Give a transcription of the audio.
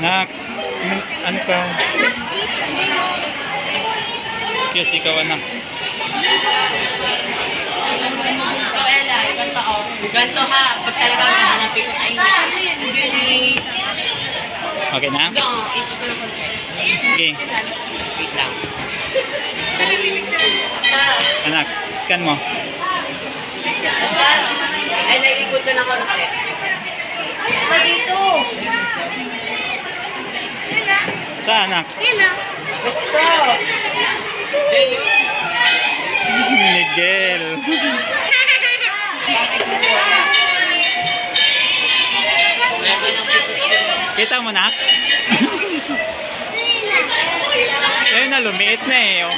na ano ka? Excuse ikaw anak. Oh. Ganto ha? Pag talaga hanapin Okay na? Na. Okay. Wait lang. Anak, scan mo. Ay, naiikot ko na konti. Basta dito. Sa anak? Gusto. Miguel. Kita mo na? Ayun na, lumiit na eh. Oh.